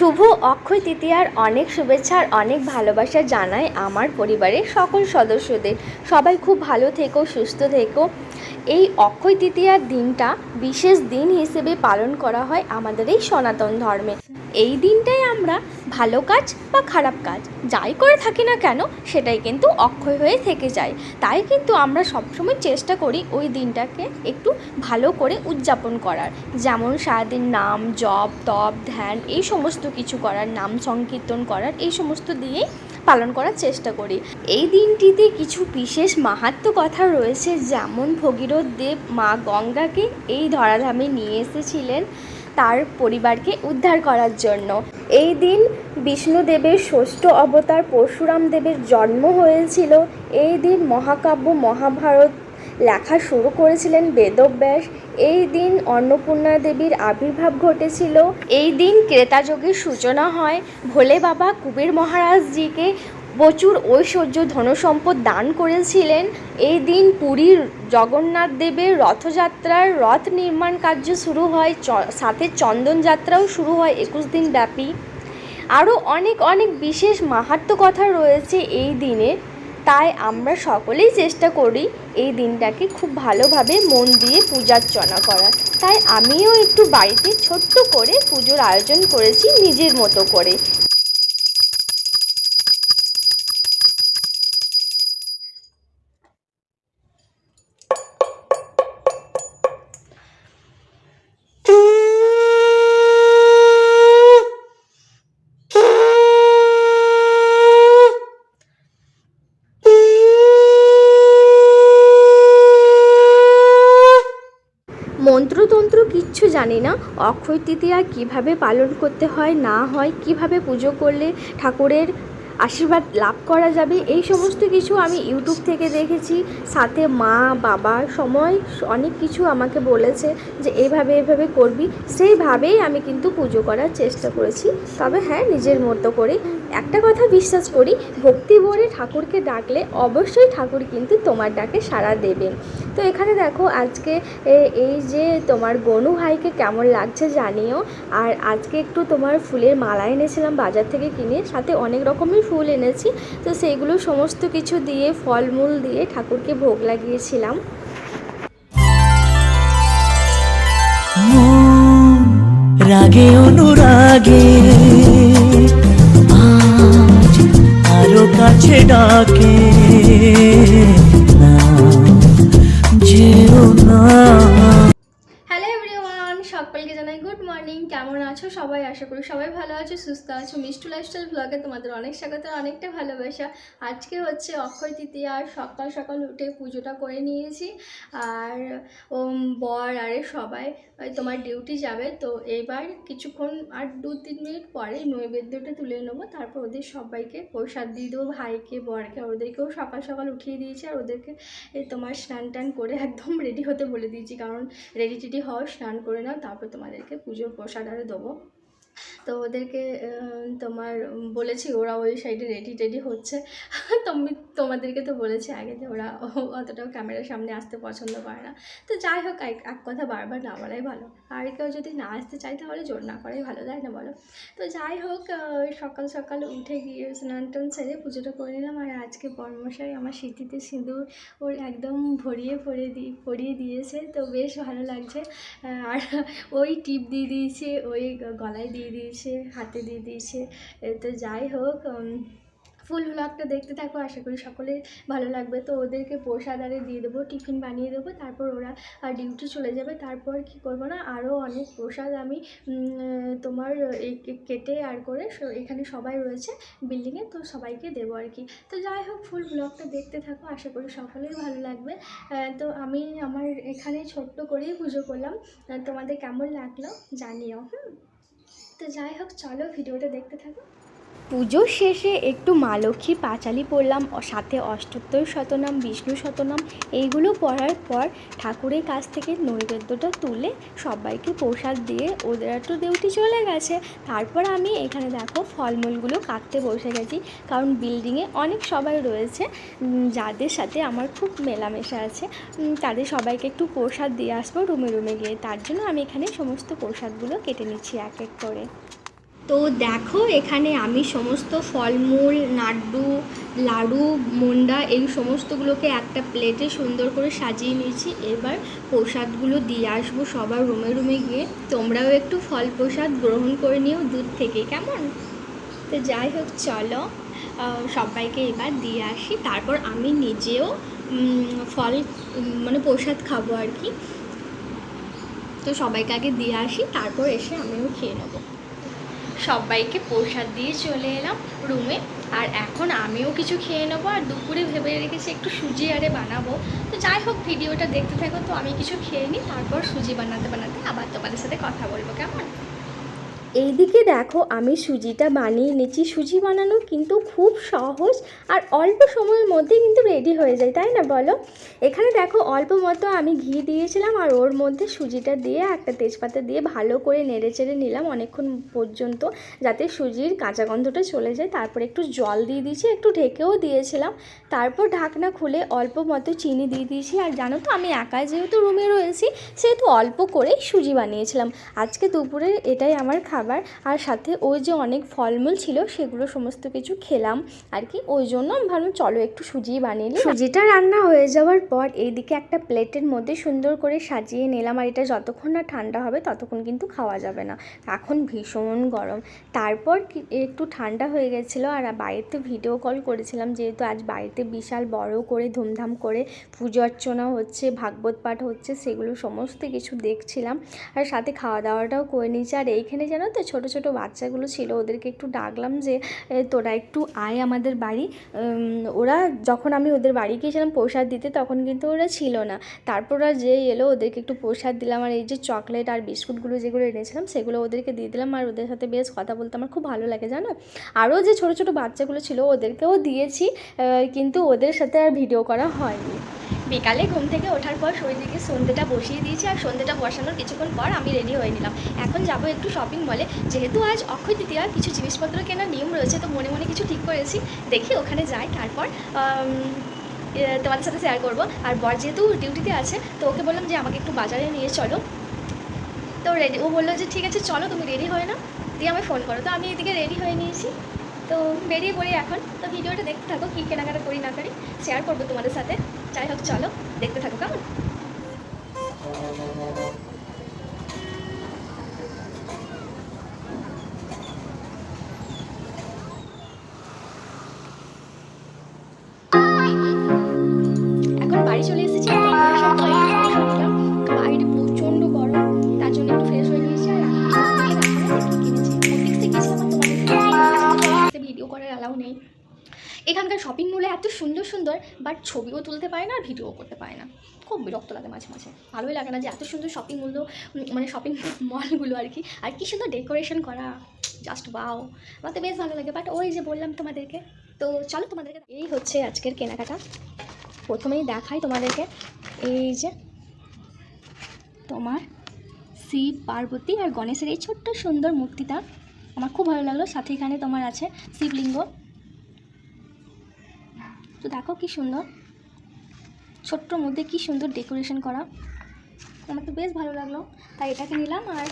শুভ অক্ষয় তৃতীয়ার অনেক শুভেচ্ছা আর অনেক ভালোবাসা জানায় আমার পরিবারের সকল সদস্যদের। সবাই খুব ভালো থেকো, সুস্থ থেকো। এই অক্ষয় তৃতীয়ার দিনটা বিশেষ দিন হিসেবে পালন করা হয় আমাদের এই সনাতন ধর্মে। এই দিনটাই আমরা ভালো কাজ বা খারাপ কাজ, যাই করে থাকি না কেন, সেটাই কিন্তু অক্ষয় হয়ে থেকে যায়। তাই কিন্তু আমরা সবসময় চেষ্টা করি ওই দিনটাকে একটু ভালো করে উদযাপন করার। যেমন সারাদিন নাম, জপ, তপ, ধ্যান, এই সমস্ত কিছু করার, নাম সংকীর্তন করার, এই সমস্ত দিয়েই পালন করার চেষ্টা করি। এই দিনটিতে কিছু বিশেষ মাহাত্ম কথা রয়েছে। যেমন ভগীরথ দেব মা গঙ্গাকে এই ধরাধামে নিয়ে এসেছিলেন তার পরিবারকে উদ্ধার করার জন্য। এই দিন বিষ্ণুদেবের ষষ্ঠ অবতার পরশুরাম দেবের জন্ম হয়েছিল। এই দিন মহাকাব্য মহাভারত লেখা শুরু করেছিলেন বেদব্যাস। এই দিন অন্নপূর্ণা দেবীর আবির্ভাব ঘটেছিল। এই দিন ক্রেতাযোগের সূচনা হয়। ভোলে বাবা কুবের মহারাজজিকে প্রচুর ঐশ্বর্য ধনসম্পদ দান করেছিলেন। এই দিন পুরীর জগন্নাথ দেবের রথযাত্রার রথ নির্মাণ কার্য শুরু হয়। সাথে চন্দন যাত্রাও শুরু হয় একুশ দিন ব্যাপী। আরও অনেক অনেক বিশেষ মাহাত্ম কথা রয়েছে এই দিনে। তাই আমরা সকলেই চেষ্টা করি এই দিনটাকে খুব ভালোভাবে মন দিয়ে পূজার্চনা করার। তাই আমিও একটু বাড়িতে ছোট্ট করে পুজোর আয়োজন করেছি নিজের মতো করে। মন্ত্রতন্ত্র কিচ্ছু জানি না। অক্ষয় তৃতীয়া কীভাবে পালন করতে হয়, না হয়, কীভাবে পুজো করলে ঠাকুরের আশীর্বাদ লাভ করা যাবে, এই সমস্ত কিছু আমি ইউটিউব থেকে দেখেছি। সাথে মা, বাবা, সময়, অনেক কিছু আমাকে বলেছে যে এইভাবে এইভাবে করবি। সেইভাবেই আমি কিন্তু পুজো করার চেষ্টা করেছি। তবে হ্যাঁ নিজের মতো করে একটা কথা বিশ্বাস করি, ভক্তি ভরে ঠাকুরকে ডাকলে অবশ্যই ঠাকুর কিন্তু তোমার ডাকে সাড়া দেবেন তো এখানে দেখো আজকে এই যে তোমার গনু ভাইকে কেমন লাগছে জানিও। আর আজকে একটু তোমার ফুলের মালা এনেছিলাম বাজার থেকে কিনে, সাথে অনেক রকমের ফুল এনেছি। তো সেইগুলো সমস্ত কিছু দিয়ে, ফলমূল দিয়ে ঠাকুরকে ভোগ লাগিয়েছিলাম। রাগে অনুরাগে কাছে ডাকে না যেও না। গুড মর্নিং, কেমন আছো সবাই? আশা করি সবাই ভালো আছো, সুস্থ আছো। মিষ্টু লাইফস্টাইল ব্লগে তোমাদের অনেক স্বাগত, অনেকটা ভালোবাসা। আজকে হচ্ছে অক্ষয় তৃতীয়া সকাল সকাল উঠে পুজোটা করে নিয়েছি। আর, ওম, বর, আরে সবাই তোমার ডিউটি যাবে, তো এবার কিছুক্ষণ আর দু তিন মিনিট পরে নৈবেদ্যটা তুলে নেব। তারপর ওদের সবাইকে প্রসাদ দিয়ে দেবো, ভাইকে, বরকে ওদেরকেও সকাল সকাল উঠিয়ে দিয়েছি। আর ওদেরকে তোমার স্নান টান করে একদম রেডি হতে বলে দিয়েছি, কারণ রেডি টেডি হও, স্নান করে নাও, তারপর তোমাদেরকে পুজোর প্রসাদ আরে দেবো। তো ওদেরকে তোমার বলেছি ওরা ওই সাইডে রেডি টেডি হচ্ছে। তুমি, তোমাদেরকে তো বলেছি আগে যে ওরা অতটাও ক্যামেরার সামনে আসতে পছন্দ করে না। তো যাই হোক, এক কথা বারবার না বলাই ভালো। আর কেউ যদি না আসতে চায় তাহলে জোর না করাই ভালো, তাই না বলো? তো যাই হোক ওই সকাল সকাল উঠে গিয়ে স্নান টান সেরে পুজোটা করে নিলাম। আর আজকে বর্মশাই আমার স্মৃতিতে সিঁদুর ওর একদম ভরিয়ে, পরে দি, পরিয়ে দিয়েছে। তো বেশ ভালো লাগছে। আর ওই টিপ দিয়ে দিয়েছে, ওই গলায় দিয়ে দিয়েছে। হাতে দিয়ে দিয়েছে। তো যাই হোক ফুল ব্লগটা দেখতে থাকো, আশা করি সকলের ভালো লাগবে। তো ওদেরকে প্রসাদ আরে দিয়ে দেবো, টিফিন বানিয়ে দেবো, তারপর ওরা ডিউটি চলে যাবে। তারপর কি করব না আরও অনেক প্রসাদ আমি তোমার কেটে আর করে এখানে সবাই রয়েছে বিল্ডিংয়ে তো সবাইকে দেবো আর কি। তো যাই হোক ফুল ব্লগটা দেখতে থাকো, আশা করি সকলের ভালো লাগবে। তো আমি আমার এখানে ছোট্ট করেই পুজো করলাম। তোমাদের কেমন লাগল জানিও, হুম? তো যাই হোক চলো ভিডিওটা দেখতে থাকো। পুজোর শেষে একটু মা লক্ষ্মী পাঁচালি পড়লাম সাথে অষ্টোত্তর শতনাম, বিষ্ণু শতনাম, এইগুলো পড়ার পর ঠাকুরের কাছ থেকে নৈবেদ্যটা তুলে সবাইকে প্রসাদ দিয়ে ওদের একটু ডিউটি চলে গেছে। তারপর আমি এখানে দেখো ফলমূলগুলো কাটতে বসে গেছি, কারণ বিল্ডিংয়ে অনেক সবাই রয়েছে যাদের সাথে আমার খুব মেলামেশা আছে তাদের সবাইকে একটু প্রসাদ দিয়ে আসব রুমে রুমে গিয়ে। তার জন্য আমি এখানে সমস্ত প্রসাদগুলো কেটে নিচ্ছি এক এক করে। তো দেখো, এখানে আমি সমস্ত ফলমূল, নাড্ডু, লাড়ু, মন্ডা এই সমস্তগুলোকে একটা প্লেটে সুন্দর করে সাজিয়ে নিয়েছি। এবার প্রসাদগুলো দিয়ে আসব সবার রুমে রুমে গিয়ে। তোমরাও একটু ফল প্রসাদ গ্রহণ করে নিও দুধ থেকে, কেমন? তো যাই হোক, চলো সবাইকে এবার দিয়ে আসি। তারপর আমি নিজেও ফল মানে প্রসাদ খাব আর কি। তো সবাইকে আগে দিয়ে আসি, তারপর এসে আমিও খেয়ে নেব। সবাইকে প্রসাদ দিয়ে চলে এলাম রুমে। আর এখন আমিও কিছু খেয়ে নেব আর দুপুরে ভেবে রেখেছি একটু সুজি আরে বানাবো। তো যাই হোক, ভিডিওটা দেখতে থাকো। তো আমি কিছু খেয়ে নিই, তারপর সুজি বানাতে বানাতে আবার তোমাদের সাথে কথা বলব। কেমন? এইদিকে দেখো আমি সুজিটা বানিয়ে নিচ্ছি। সুজি বানানো কিন্তু খুব সহজ আর অল্প সময়ের মধ্যে কিন্তু রেডি হয়ে যায়, তাই না বলো? এখানে দেখো অল্প মতো আমি ঘি দিয়েছিলাম আর ওর মধ্যে সুজিটা দিয়ে একটা তেজপাতা দিয়ে ভালো করে নেড়ে চেড়ে নিলাম অনেকক্ষণ পর্যন্ত যাতে সুজির কাঁচা গন্ধটা চলে যায়। তারপর একটু জল দিয়ে দিয়েছি, একটু ঢেকেও দিয়েছিলাম। তারপর ঢাকনা খুলে অল্প মতো চিনি দিয়ে দিয়েছি। আর জানো তো আমি একা যেহেতু রুমে রয়েছি, সেহেতু অল্প করেই সুজি বানিয়েছিলাম। আজকে দুপুরে এটাই আমার খাবার। আর সাথে ওই যে অনেক ফলমূল ছিল, সেগুলো সমস্ত কিছু খেলাম আর কি। ওই জন্য আমি ভাবলাম, চলো একটু সুজি বানিয়ে নিই। সুজিটা রান্না হয়ে যাওয়ার পর এইদিকে একটা প্লেটের মধ্যে সুন্দর করে সাজিয়ে নিলাম আর এটা যতক্ষণ না ঠান্ডা হবে ততক্ষণ কিন্তু খাওয়া যাবে না। এখন ভীষণ গরম। তারপর একটু ঠান্ডা হয়ে গেছিল আর বাড়িতে ভিডিও কল করেছিলাম, যেহেতু আজ বাড়িতে বিশাল বড় করে ধুমধাম করে পুজো অর্চনা হচ্ছে, ভাগবত পাঠ হচ্ছে, সেগুলো সমস্ত কিছু দেখছিলাম। আর সাথে খাওয়া দাওয়াটাও করে নিয়েছি। আর এইখানে জানো তো ছোটো ছোটো বাচ্চাগুলো ছিল, ওদেরকে একটু ডাকলাম যে তোরা একটু আয় আমাদের বাড়ি। ওরা যখন আমি ওদের বাড়ি গিয়েছিলাম প্রসাদ দিতে, তখন কিন্তু ওরা ছিল না। তারপর ওরা যে এলো, ওদেরকে একটু প্রসাদ দিলাম, আর এই যে চকলেট আর বিস্কুটগুলো যেগুলো এনেছিলাম, সেগুলো ওদেরকে দিয়ে দিলাম, আর ওদের সাথে বেশ কথা বলতে আমার খুব ভালো লাগে, জানো? আরও যে ছোটো ছোটো বাচ্চাগুলো ছিল, ওদেরকেও দিয়েছি কিন্তু ওদের সাথে আর ভিডিও করা হয়নি। বিকালে ঘুম থেকে ওঠার পর শরীরদিকে সন্ধ্যেটা বসিয়ে দিয়েছি আর সন্ধ্যেটা বসানোর কিছুক্ষণ পর আমি রেডি হয়ে নিলাম। এখন যাব একটু শপিং মলে যেহেতু আজ অক্ষয় তৃতীয়া কিছু জিনিসপত্র কেনার নিয়ম রয়েছে তো মনে মনে কিছু ঠিক করেছি। দেখি ওখানে যাই তারপর আম, তোমাদের সাথে শেয়ার করব। আর বর যেহেতু ডিউটিতে আছে তো ওকে বললাম যে আমাকে একটু বাজারে নিয়ে চলো। তো রেডি ও বলল যে ঠিক আছে চলো তুমি রেডি হয়ে না দিয়ে আমায় ফোন করো। তো আমি এদিকে রেডি হয়ে নিয়েছি। তো বেরিয়ে পড়ি এখন। তো ভিডিওটা দেখতে থাকো কী কেনাকাটা করি না করি শেয়ার করব তোমাদের সাথে। যাই হোক চলো দেখতে থাকো কেমন? এখানকার শপিং মলে এত সুন্দর সুন্দর বাট ছবিও তুলতে পারে না, আর ভিডিও করতে পারে না। খুব বিরক্ত লাগে মাঝে মাঝে। ভালোই লাগে না যে এত সুন্দর শপিং মূল্য মানে শপিং মলগুলো আর কি। আর কি সুন্দর ডেকোরেশন করা জাস্ট বাও আমার তো বেশ ভালো লাগে বাট ওই যে বললাম তোমাদেরকে, তো চলো তোমাদেরকে এই হচ্ছে আজকের কেনাকাটা। প্রথমেই দেখাই তোমাদেরকে, এই যে তোমার শিব, পার্বতী আর গণেশের এই ছোট্ট সুন্দর মূর্তিটা। আমার খুব ভালো লাগল, সাথে এখানে তোমার আছে শিবলিঙ্গ। তো দেখো কি সুন্দর। ছোট্ট মধ্যে কি সুন্দর ডেকোরেশন করা। আমার তো বেশ ভালো লাগল। তাই এটাকে নিলাম আর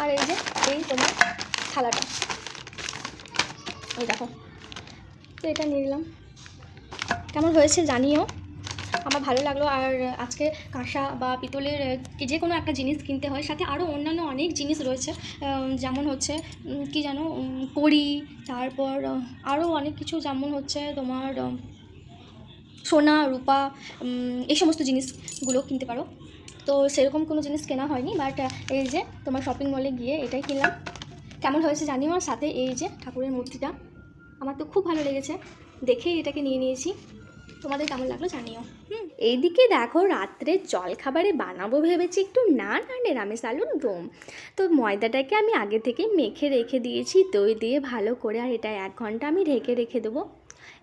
আর এই যে এই তোমার থালাটা। এই দেখো। তো এটা নিয়ে নিলাম। কেমন হয়েছে জানিও। আমার ভালো লাগল। আর আজকে কাঁসা বা পিতলের যে কোনো একটা জিনিস কিনতে হয়। সাথে আরও অন্যান্য অনেক জিনিস রয়েছে যেমন হচ্ছে কি উম, কড়ি তারপর আরও অনেক কিছু যেমন হচ্ছে তোমার সোনা রূপা এই সমস্ত জিনিসগুলো কিনতে পারো। তো সেরকম কোনো জিনিস কেনা হয়নি বাট এই যে তোমার শপিং মলে গিয়ে এটাই কিনলাম। কেমন হয়েছে জানিও? আর সাথে এই যে ঠাকুরের মূর্তিটা আমার তো খুব ভালো লেগেছে। দেখেই এটাকে নিয়ে নিয়েছি। তোমাদের কেমন লাগল জানিও। এইদিকে দেখো রাত্রে জল খাবারে বানাবো ভেবেছি একটু নান আর নিরামিষ আলুর দম। তো ময়দাটাকে আমি আগে থেকে মেখে রেখে দিয়েছি, দই দিয়ে ভালো করে, আর এটা এক ঘণ্টা আমি ঢেকে রেখে দেবো।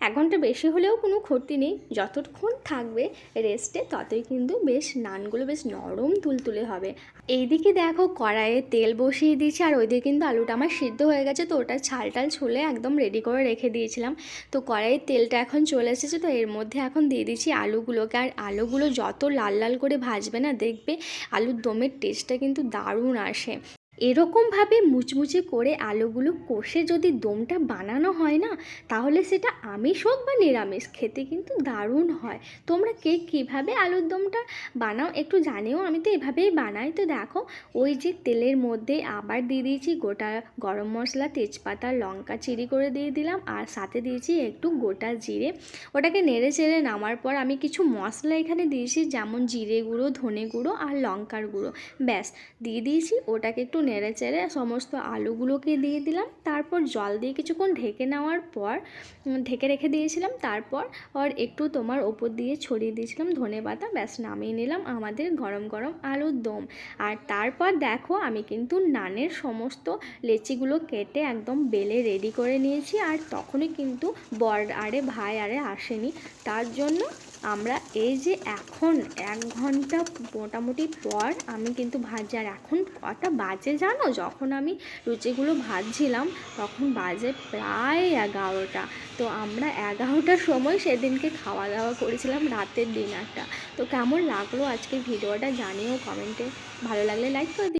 এক ঘণ্টা বেশি হলেও কোনো ক্ষতি নেই। যতক্ষণ থাকবে রেস্টে ততই কিন্তু বেশ নানগুলো বেশ নরম তুলতুলে হবে। এইদিকে দেখো কড়াইয়ে তেল বসিয়ে দিয়েছি, আর ওইদিকে কিন্তু আলুটা আমার সিদ্ধ হয়ে গেছে, তো ওটা ছাল টাল ছুলে একদম রেডি করে রেখে দিয়েছিলাম। তো কড়াইয়ের তেলটা এখন চলে এসেছে, তো এর মধ্যে এখন দিয়ে দিচ্ছি আলুগুলোকে। আর আলুগুলো যত লাল লাল করে ভাজবে না, দেখবে আলুর দমের টেস্টটা কিন্তু দারুণ আসে। এরকমভাবে মুচমুচে করে আলুগুলো কষে যদি দমটা বানানো হয় না, তাহলে সেটা আমিষ হোক বা নিরামিষ, খেতে কিন্তু দারুণ হয়। তোমরা কে কীভাবে আলুর দমটা বানাও একটু জানিও, আমি তো এভাবেই বানাই। তো দেখো, ওই যে তেলের মধ্যে আবার দিয়ে দিয়েছি গোটা গরম মশলা, তেজপাতা, লঙ্কা চিরি করে দিয়ে দিলাম, আর সাথে দিয়েছি একটু গোটা জিরে। ওটাকে নেড়ে চেড়ে নামার পর আমি কিছু মশলা এখানে দিয়েছি, যেমন জিরে গুঁড়ো, ধনে গুঁড়ো, আর লঙ্কার গুঁড়ো। ব্যাস, দিয়ে দিয়েছি, ওটাকে একটু নেড়ে চেড়ে সমস্ত আলুগুলোকে দিয়ে দিলাম। তারপর জল দিয়ে কিছুক্ষণ ঢেকে নেওয়ার পর ঢেকে রেখে দিয়েছিলাম। তারপর আর একটু তোমার ওপর দিয়ে ছড়িয়ে দিয়েছিলাম ধনে পাতা। ব্যাস, নামিয়ে নিলাম আমাদের গরম গরম আলুর দম। আর তারপর দেখো, আমি কিন্তু নানের সমস্ত লেচিগুলো কেটে একদম বেলে রেডি করে নিয়েছি। আর তখনই কিন্তু বর আরে ভাই আরে আসেনি। তার জন্য আমরা এই যে এখন এক ঘণ্টা মোটামুটি পর আমি কিন্তু ভাজি আর এখন কটা বাজে জানো? যখন আমি লুচিগুলো ভাজছিলাম, তখন বাজে প্রায় এগারোটা। তো আমরা এগারোটার সময় সেদিনকে খাওয়া দাওয়া করেছিলাম রাতের ডিনারটা তো কেমন লাগল আজকে ভিডিওটা জানিও কমেন্টে। ভালো লাগলে লাইক করে